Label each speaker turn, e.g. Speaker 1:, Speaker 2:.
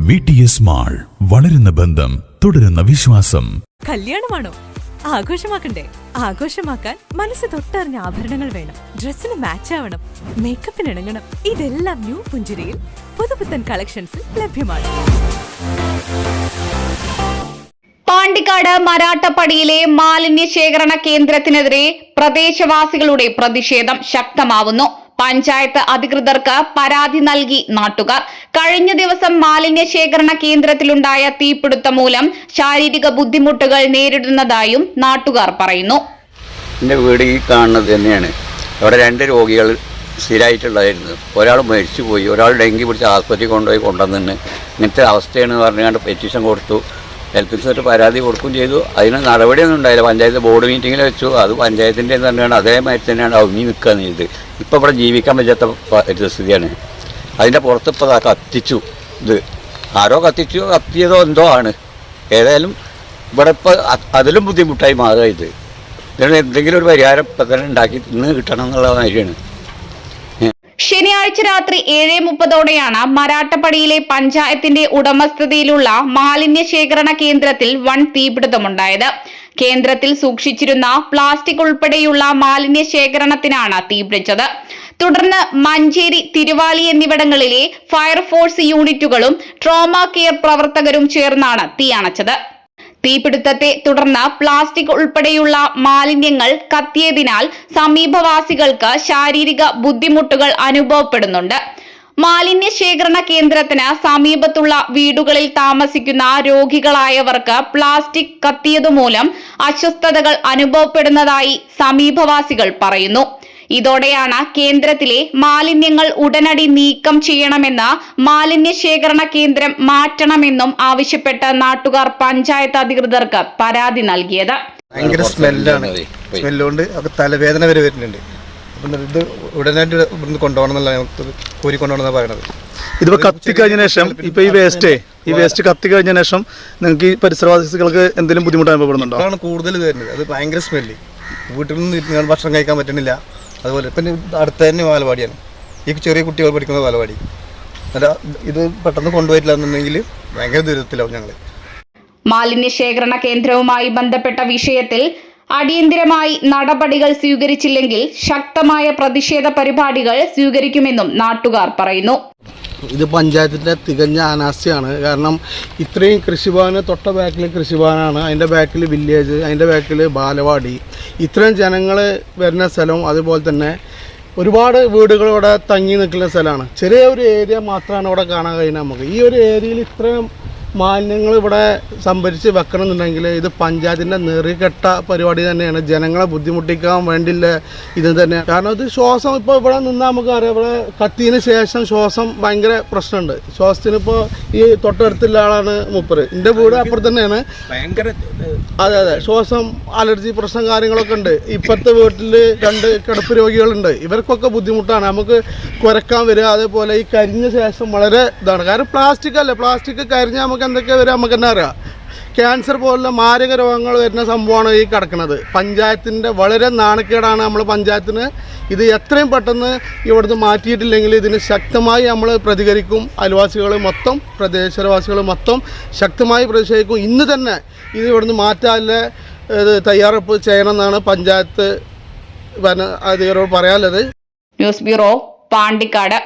Speaker 1: V T S mall വളരുന്ന ബന്ധം തുടരുന്ന വിശ്വാസം.
Speaker 2: കല്യാണമാണോ? ആഘോഷമാക്കണ്ടേ? ആഘോഷമാക്കാൻ മനസ്സ് തൊട്ടറിഞ്ഞ ആഭരണങ്ങൾ വേണം. ഡ്രസ്സിന് മാച്ച് ആവണം. മേക്കപ്പിന് ഇണങ്ങണം. ഇതെല്ലാം ന്യൂ പുഞ്ചിരിയിൽ പുതുപുത്തൻ കളക്ഷൻസിൽ ലഭ്യമാണ്.
Speaker 3: പാണ്ടിക്കാട് മരാട്ടപ്പടിയിലെ മാലിന്യ ശേഖരണ കേന്ദ്രത്തിനെതിരെ പ്രദേശവാസികളുടെ പ്രതിഷേധം ശക്തമാവുന്നു. പഞ്ചായത്ത് അധികൃതർക്ക് പരാതി നൽകി നാട്ടുകാർ. കഴിഞ്ഞ ദിവസം മാലിന്യ ശേഖരണ കേന്ദ്രത്തിലുണ്ടായ തീപിടുത്തം മൂലം ശാരീരിക ബുദ്ധിമുട്ടുകൾ നേരിടുന്നതായും നാട്ടുകാർ പറയുന്നു.
Speaker 4: എന്റെ വീട് ഈ കാണുന്നത് തന്നെയാണ്. അവിടെ രണ്ട് രോഗികൾ സ്ഥിരമായിട്ടുള്ളതായിരുന്നു ഒരാൾ മരിച്ചു പോയി ഒരാൾ ഡെങ്കി പിടിച്ച് ആസ്പത്രി കൊണ്ടുപോയി കൊണ്ടുവന്നിട്ട് ഇങ്ങനത്തെ അവസ്ഥയാണ് പറഞ്ഞുകൊണ്ട് പെറ്റീഷൻ കൊടുത്തു. ഇൻഷുറൻസ് പരാതി കൊടുക്കുകയും ചെയ്തു. അതിന് നടപടിയൊന്നും ഉണ്ടായില്ല. പഞ്ചായത്ത് ബോർഡ് മീറ്റിങ്ങിൽ വെച്ചു. അത് പഞ്ചായത്തിന്റെ എന്ന് അതേമാതിരി തന്നെയാണ് അവങ്ങി നിൽക്കുക ചെയ്ത് ഇപ്പോൾ ഇവിടെ ജീവിക്കാൻ പറ്റാത്ത സ്ഥിതിയാണ്. അതിന്റെ പുറത്ത് ഇപ്പോൾ കത്തിച്ചു. ഇത് ആരോ കത്തിച്ചു കത്തിയതോ എന്തോ ആണ്. ഏതായാലും ഇവിടെ ഇപ്പോൾ അതിലും ബുദ്ധിമുട്ടായി മാറുക ഇത്. ഇതിന് എന്തെങ്കിലും ഒരു പരിഹാരം ഇപ്പം തന്നെ ഉണ്ടാക്കി ഇന്ന് കിട്ടണം എന്നുള്ള കാര്യമാണ്.
Speaker 3: ശനിയാഴ്ച രാത്രി ഏഴ് മുപ്പതോടെയാണ് മരാട്ടപ്പടിയിലെ പഞ്ചായത്തിന്റെ ഉടമസ്ഥതയിലുള്ള മാലിന്യ ശേഖരണ കേന്ദ്രത്തിൽ വൻ തീപിടുത്തമുണ്ടായത്. കേന്ദ്രത്തിൽ സൂക്ഷിച്ചിരുന്ന പ്ലാസ്റ്റിക് ഉൾപ്പെടെയുള്ള മാലിന്യ ശേഖരണത്തിനാണ് തീപിടിച്ചത് തുടർന്ന് മഞ്ചേരി തിരുവാലി എന്നിവിടങ്ങളിലെ ഫയർഫോഴ്സ് യൂണിറ്റുകളും ട്രോമ കെയർ പ്രവർത്തകരും ചേർന്നാണ് തീയണച്ചത് തീപിടുത്തത്തെ തുടർന്ന് പ്ലാസ്റ്റിക് ഉൾപ്പെടെയുള്ള മാലിന്യങ്ങൾ കത്തിയതിനാൽ സമീപവാസികൾക്ക് ശാരീരിക ബുദ്ധിമുട്ടുകൾ അനുഭവപ്പെടുന്നുണ്ട്. മാലിന്യ ശേഖരണ കേന്ദ്രത്തിന് സമീപത്തുള്ള വീടുകളിൽ താമസിക്കുന്ന രോഗികളായവർക്ക് പ്ലാസ്റ്റിക് കത്തിയതുമൂലം അസ്വസ്ഥതകൾ അനുഭവപ്പെടുന്നതായി സമീപവാസികൾ പറയുന്നു. ഇതോടെയാണ് കേന്ദ്രത്തിലെ മാലിന്യങ്ങൾ ഉടനടി നീക്കം ചെയ്യണമെന്ന് മാലിന്യ ശേഖരണ കേന്ദ്രം മാറ്റണമെന്നും ആവശ്യപ്പെട്ട് നാട്ടുകാർ പഞ്ചായത്ത് അധികൃതർക്ക് പരാതി നൽകിയത്.
Speaker 5: ഭയങ്കര സ്മെല്ലാണ്. സ്മെല്ലുകൊണ്ട് തലവേദന വരെ വരുന്നുണ്ട്. ഇത് ഉടനെ ഇവിടുന്ന് കൊണ്ടുപോകണം എന്നുള്ള ഞങ്ങൾക്ക് കോരി കൊണ്ടുപോകണമെന്നാണ് പറയണത്.
Speaker 6: ഇതിപ്പോ കത്തി കഴിഞ്ഞ ശേഷം ഇപ്പൊ ഈ വേസ്റ്റ് ഈ വേസ്റ്റ് കത്തി കഴിഞ്ഞ ശേഷം നിങ്ങൾക്ക് ഈ പരിസരവാസികൾക്ക് എന്തെങ്കിലും ബുദ്ധിമുട്ട് അനുഭവപ്പെടുന്നുണ്ടോ?
Speaker 5: അതാണ് കൂടുതൽ വരുന്നത്. അത് ഭയങ്കര സ്മെല്ല് വീട്ടിൽ നിന്ന് ഇരുന്ന് ഭക്ഷണം കഴിക്കാൻ പറ്റുന്നില്ല. അതുപോലെ പിന്നെ അടുത്ത തന്നെ ബാലവാടിയാണ് ഈ ചെറിയ കുട്ടികൾ പഠിക്കുന്ന ബാലവാടി അല്ല ഇത് പെട്ടെന്ന് കൊണ്ടുപോയിട്ടില്ല എന്നുണ്ടെങ്കിൽ ഭയങ്കര ദുരിതത്തിലാവും ഞങ്ങൾ
Speaker 3: മാലിന്യ ശേഖരണ കേന്ദ്രവുമായി ബന്ധപ്പെട്ട വിഷയത്തിൽ അടിയന്തിരമായി നടപടികൾ സ്വീകരിച്ചില്ലെങ്കിൽ ശക്തമായ പ്രതിഷേധ പരിപാടികൾ സ്വീകരിക്കുമെന്നും നാട്ടുകാർ പറയുന്നു.
Speaker 7: ഇത് പഞ്ചായത്തിന്റെ തികഞ്ഞ അനാസ്ഥയാണ്. കാരണം ഇത്രയും കൃഷിഭവന് തൊട്ട ബാക്കിൽ കൃഷിഭവനാണ്. അതിന്റെ ബാക്കിൽ വില്ലേജ് അതിന്റെ ബാക്കിൽ ബാലവാടി. ഇത്രയും ജനങ്ങൾ വരുന്ന സ്ഥലവും അതുപോലെ തന്നെ ഒരുപാട് വീടുകൾ ഇവിടെ തങ്ങി നിൽക്കുന്ന സ്ഥലമാണ്. ചെറിയ ഒരു ഏരിയ മാത്രമാണ് ഇവിടെ കാണാൻ കഴിയുന്നത് നമുക്ക്. ഈ ഒരു ഏരിയയിൽ ഇത്രയും മാലിന്യങ്ങൾ ഇവിടെ സംഭരിച്ച് വെക്കണമെന്നുണ്ടെങ്കിൽ ഇത് പഞ്ചായത്തിന്റെ നെറികെട്ട പരിപാടി തന്നെയാണ്. ജനങ്ങളെ ബുദ്ധിമുട്ടിക്കാൻ വേണ്ടില്ല ഇത് തന്നെ. കാരണം ഇത് ശ്വാസം ഇപ്പോൾ ഇവിടെ നിന്നാൽ നമുക്ക് അറിയാം. ഇവിടെ കത്തിയതിന് ശേഷം ശ്വാസം ഭയങ്കര പ്രശ്നമുണ്ട്. ശ്വാസത്തിന് ഇപ്പോൾ ഈ തൊട്ടടുത്തുള്ള ആളാണ് മുപ്പര്. എന്റെ വീട് അപ്പുറത്ത് തന്നെയാണ്. ഭയങ്കര അതെ അതെ. ശ്വാസം അലർജി പ്രശ്നം കാര്യങ്ങളൊക്കെ ഉണ്ട്. ഇപ്പോഴത്തെ വീട്ടിൽ രണ്ട് കിടപ്പ് രോഗികളുണ്ട്. ഇവർക്കൊക്കെ ബുദ്ധിമുട്ടാണ്. നമുക്ക് കുരക്കാൻ വരിക അതേപോലെ ഈ കരിഞ്ഞ ശേഷം വളരെ ഇതാണ്. കാരണം പ്ലാസ്റ്റിക് അല്ലേ? പ്ലാസ്റ്റിക് കരിഞ്ഞാൽ നമുക്ക് എന്തൊക്കെ വരിക നമുക്ക് തന്നെ അറിയാം? ക്യാൻസർ പോലുള്ള മാരക രോഗങ്ങൾ വരുന്ന സംഭവമാണ് ഈ കിടക്കുന്നത് പഞ്ചായത്തിന്റെ വളരെ നാണക്കേടാണ് നമ്മൾ പഞ്ചായത്തിന് ഇത് എത്രയും പെട്ടെന്ന് ഇവിടുന്ന് മാറ്റിയിട്ടില്ലെങ്കിൽ ഇതിന് ശക്തമായി നമ്മൾ പ്രതികരിക്കും. അയൽവാസികൾ മൊത്തം പ്രദേശവാസികൾ മൊത്തം ശക്തമായി പ്രതിഷേധിക്കും. ഇന്ന് തന്നെ ഇത് ഇവിടുന്ന് മാറ്റാനുള്ള തയ്യാറെടുപ്പ് ചെയ്യണമെന്നാണ് പഞ്ചായത്ത് വന അധികാരോട് പറയാനുള്ളത്.
Speaker 3: News bureau Pandikkad.